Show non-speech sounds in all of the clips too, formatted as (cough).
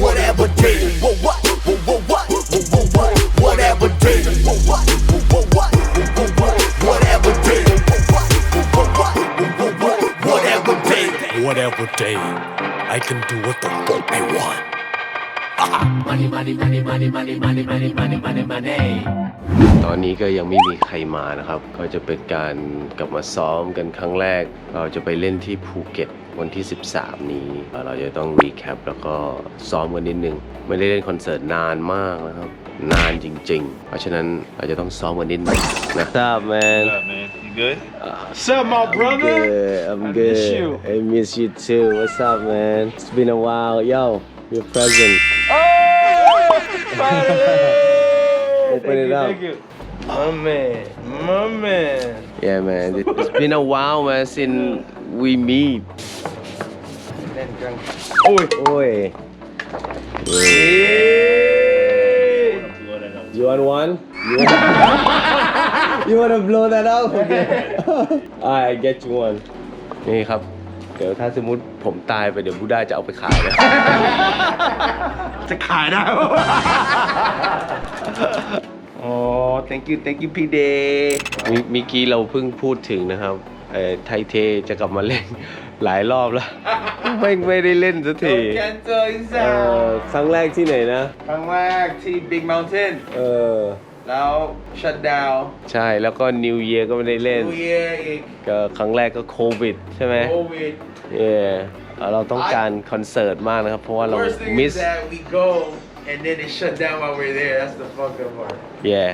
Whatever day. Whoa, what? Whoa, whoa, what? Whoa, whoa, what? Whatever day. Whoa, what? Whoa, whoa, what? Whoa, whoa, what? Whatever day. Whoa, what? Whoa, whoa, what? Whoa, whoa, what? Whatever day. Whatever day, I can do what the fuck I want. Money, money, money, money, money, money, money, money, money, money. ตอนนี้ก็ยังไม่มีใครมานะครับ ก็จะเป็นการกลับมาซ้อมกันครั้งแรก เราจะไปเล่นที่ภูเก็ต วันที่ 13 นี้ เราจะต้องรีแคปแล้วก็ซ้อมกันนิดนึง ไม่ได้เล่นคอนเสิร์ตนานมากนะครับ นานจริง ๆ เพราะฉะนั้นเราจะต้องซ้อมกันนิดนึงนะทราบ man What up, man? You good? What's up, my brother? Good, I'm I good. miss you. I miss you too. What's up, man? It's been a while. Yo, your present. Open it up. Thank you. My man, my man. Yeah, man. It- It's been a while, man, since we meet. เล่นกัน Oi. Oi. You want one? You want, you want to blow that out? Okay. Alright, I get you one. นี่ครับ เดี๋ยวถ้าสมมติผมตายไปเดี๋ยวบูด้าจะเอาไปขายนะ จะขายได้ปะอ๋อ thank you thank you พี่เดย์มิเมิกี้เราเพิ่งพูดถึงนะครับเอ่อไทเทจะกลับมาเล่น หลายรอบแล้ว ไม่ไม่ได้เล่นสักที แคนเจอร์อีสเอ่อครั้งแรกที่ไหนนะ ครั้งแรกที่ Big Mountain เออ แล้ว shut down ใช่แล้วก็ New Year ก็ไม่ได้เล่น New Year อีกก็ครั้งแรกก็โควิดใช่ไหม Covid เย่เราต้องการคอนเสิร์ตมากนะครับ เพราะว่าเรา Worst thing มิ is ส that we go and then it shut down while we're there that's the fucked up part yeah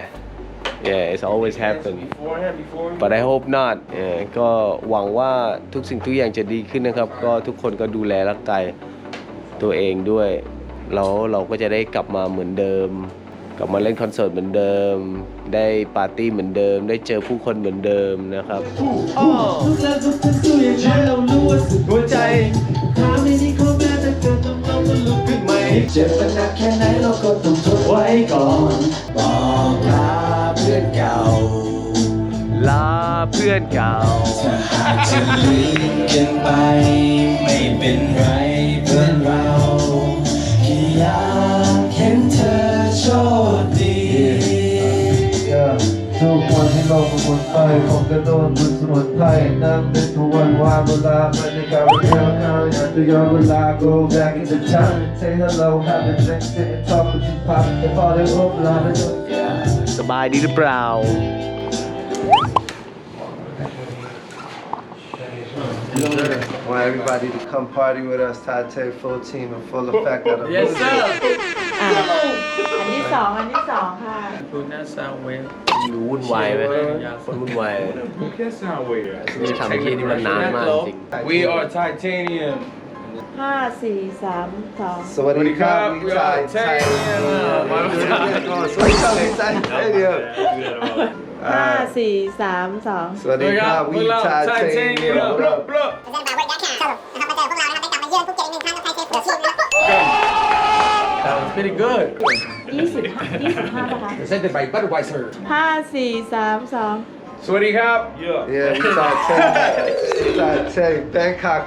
yeah it's always happen beforehand before we but I hope not เอ่อก็หวังว่าทุกสิ่งทุกอย่างจะดีขึ้นนะครับ ก็ทุกคนก็ดูแลร่างกายตัวเองด้วย แล้วเราก็จะได้กลับมาเหมือนเดิม กลับมาเล่นคอนเสิร์ตเหมือนเดิม ได้ปาร์ตี้เหมือนเดิม ได้เจอผู้คนเหมือนเดิมนะครับทุกแล้วทุกทั้งสู้อย่างฉันเรารู้ว่าสุดหัวใจถามในนี้เขาแม้แต่เกิดต้องเราก็ลุกขึ้นใหม่เจ็บมันหนักแค่ไหนเราก็ต้องทนไว้ก่อน เก่าถ้าหากจะลืมกันไป ไม่เป็นไรเพื่อนเราแค่อยากเห็นเธอโชคดี ทุกวันที่โลกมันหมุนไปผมก็โดนมันสมุนไพรนั่งเป็นทุกวันวาเวลาบรรยากาศมันเที่ยวงานอยากจะย้อนเวลา go back in the time say hello have a drink sit and talk with you pop and fall in love ลาไปจนสบายดีหรือเปล่า want everybody to come party with us Tate full team and full effect of the yes sir อันที่สองอันที่สองค่ะ คุณน่าซาวเวล ดูวุ่นวายไหมคนวุ่นวาย แค่ซาวเวล นี่ทำที่นี่มันนานมากจริง We are titanium ห้าสี่สามสอง สวัสดีครับ We we are Titanium Titanium สวัสดีครับ we Titanium ห้าสี่สามสองสวัสดีครับ we Titanium What up? บล็อกเดินแบบเวิร์ดแคสนะครับมาเจอพวกเรานะครับได้กลับมาเยือนภูเก็ตอีกหนึ่งครั้งกับไทยเซฟเดอะซีนะครับ That was pretty good ยี่สิบยี่สิบห้านะคะ Presented by Budweiser ห้าสี่สามสองสวัสดีครับ Yeah. Yeah, we Titanium we Titanium Bangkok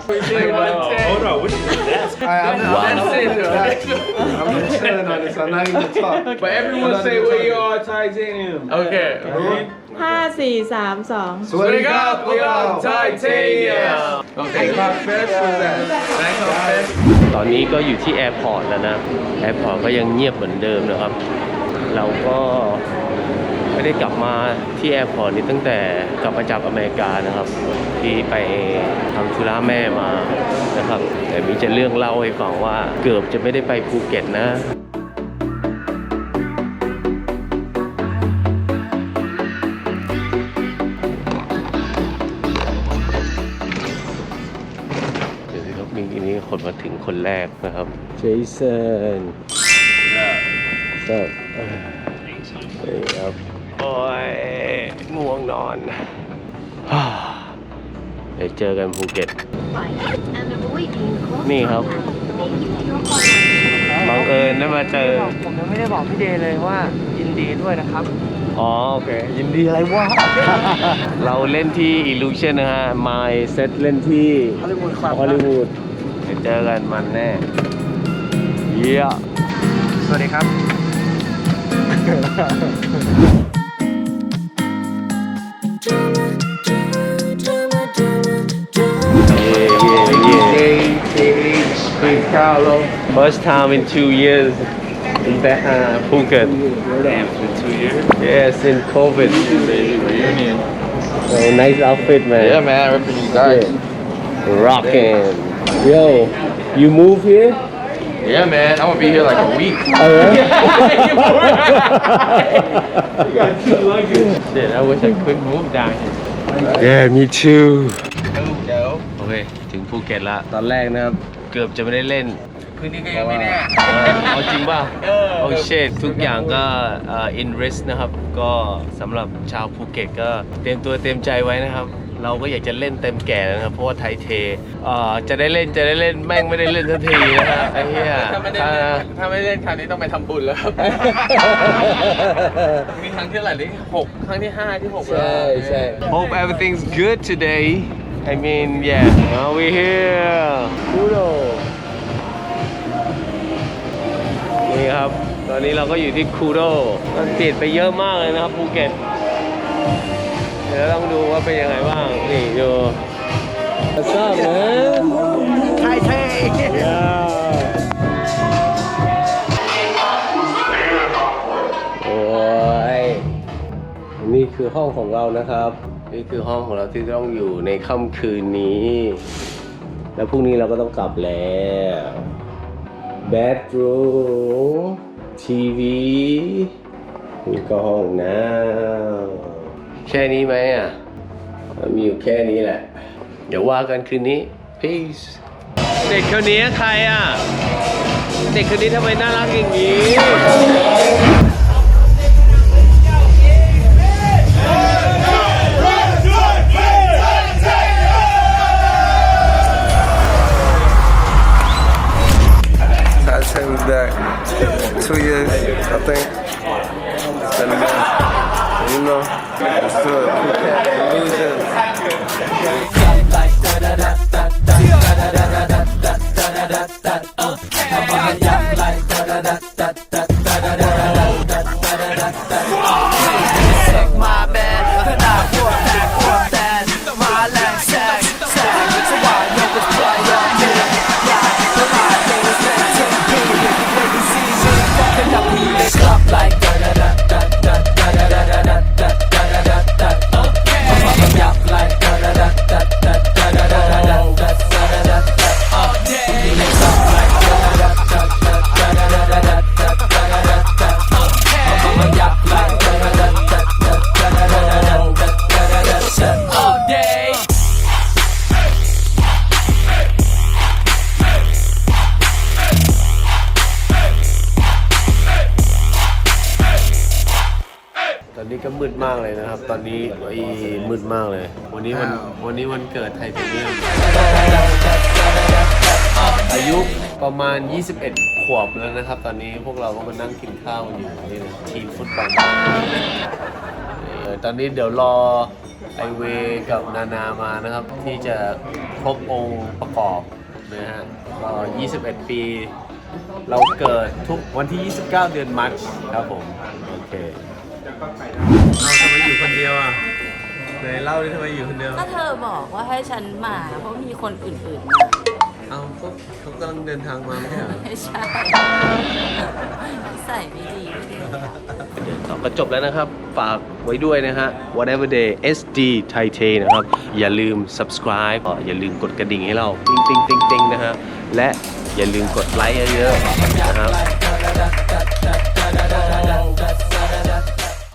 Hold on, what is that? Alright, I'm not, I'm, That's it, not, I'm not chilling on this. I'm not even talking. But everyone say we are titanium Okay ห้าสี่สามสองสวัสดีครับ we are titanium Bangkok Fest was that Bangkok Fest ตอนนี้ก็อยู่ที่แอร์พอร์ตแล้วนะ แอร์พอร์ตก็ยังเงียบเหมือนเดิมนะครับ เราก็ไม่ได้กลับมาที่แอร์พอร์ตนี้ตั้งแต่กลับมาจากอเมริกานะครับ ที่ไปทำธุระแม่มา นะครับ แต่มีจะเรื่องเล่าให้ฟังว่าเกือบจะไม่ได้ไปภูเก็ตนะเดี๋ยวสิครับมีนี่คนมาถึงคนแรกนะครับ เจสันก็นี่ครับโอ้ยง่วงนอนฮ่า เดี๋ยวเจอกันภูเก็ต นี่ครับ บังเอิญได้มาเจอ ผมยังไม่ได้บอกพี่เดย์เลยว่ายินดีด้วยนะครับ อ๋อ โอเค ยินดีอะไรวะ เราเล่นที่ Illusion นะฮะ My Set เล่นที่ Hollywood Club ฮอลลีวูดยวเจอกันมันแน่ เยี่ยสวัสดีครับ First time in two years in Ba- uh, Phuket. Damn, for two years. Yes, in COVID. Reunion. Oh, nice outfit, man. Yeah, man, I represent you guys. Rockin'. Yo, you move here? Yeah, man, I'm gonna be here like a week. Oh, (laughs) Shit, I wish I could move down here. Yeah, me too. โอเค ถึงภูเก็ตละ ตอนแรกนะครับ เกือบจะไม่ได้เล่น คืนนี้ก็ยังไม่แน่ เออเอาจริงป่ะโอ้เชดทุกอย่างก็เอ่อ in risk นะครับ ก็สำหรับชาวภูเก็ตก็เตรียมตัวเตรียมใจไว้นะครับ เราก็อยากจะเล่นเต็มแก่แล้วนะครับ เพราะว่าไทยเทเอ่อจะได้เล่นจะได้เล่นแม่งไม่ได้เล่นสักทีนะฮะไอ้เหี้ยถ้าไม่ได้อ่าเล่นถ้าไม่ได้เล่นครั้งนี้ต้องไปทำบุญแล้วครับ มีครั้งที่เท่าไหร่ที่หกครั้งที่ห้าที่หกแล้วใช่ใช่ Hope everything's good today I mean yeah now we here Kudo นี่ครับ ตอนนี้เราก็อยู่ที่คูโดมันเปลี่ยนไปเยอะมากเลยนะครับภูเก็ต เดี๋ยวต้องดูว่าเป็นยังไงบ้าง นี่ดู What's up man ไทยเท่โอ้ยนี่คือห้องของเรานะครับ นี่คือห้องของเราที่ต้องอยู่ในค่ำคืนนี้ แล้วพรุ่งนี้เราก็ต้องกลับแล้ว bedroom ทีวีนี่ก็ห้องน้ำแค่นี้ไหมอะมันมีอยู่แค่นี้แหละ เดี๋ยวว่ากันคืนนี้ peace เด็กคนนี้ใครอะ เด็กคนนี้ทำไมน่ารักอย่างนี้ two years, I think. It's been a minute. You know, it's good. Phuket, illusions. ก็มืดมากเลยนะครับ ตอนนี้ไอ้มืดมากเลย วันนี้วันวันนี้วันเกิดไทเทเนียมอายุประมาณ 21 ขวบแล้วนะครับ ตอนนี้พวกเราก็มานั่งกินข้าวกันอยู่นี่นะทีมฟุตบอลเออตอนนี้เดี๋ยวรอไอเวกับนานามานะครับ ที่จะครบองค์ประกอบนะฮะก็21 ปี เราเกิดทุกวันที่ 29 เดือนมัชครับผม โอเค เราทำไมอยู่คนเดียวอะไหนเล่าดิทำไมอยู่คนเดียว ก็เธอบอกว่าให้ฉันมาเพราะมีคนอื่นๆมาเอาเขาเขากำลังเดินทางมาไม่ใช่เหรอ ไม่ใช่ใส่ไม่ดีเดี๋ยวต่อก็จบแล้วนะครับ ฝากไว้ด้วยนะฮะ whatever day SD Thai t a นะครับ อย่าลืม subscribe อะอย่าลืมกดกระดิ่งให้เรา ติ๊งติ๊งติ๊งติ๊งนะฮะ และอย่าลืมกดไลค์เยอะๆนะครับ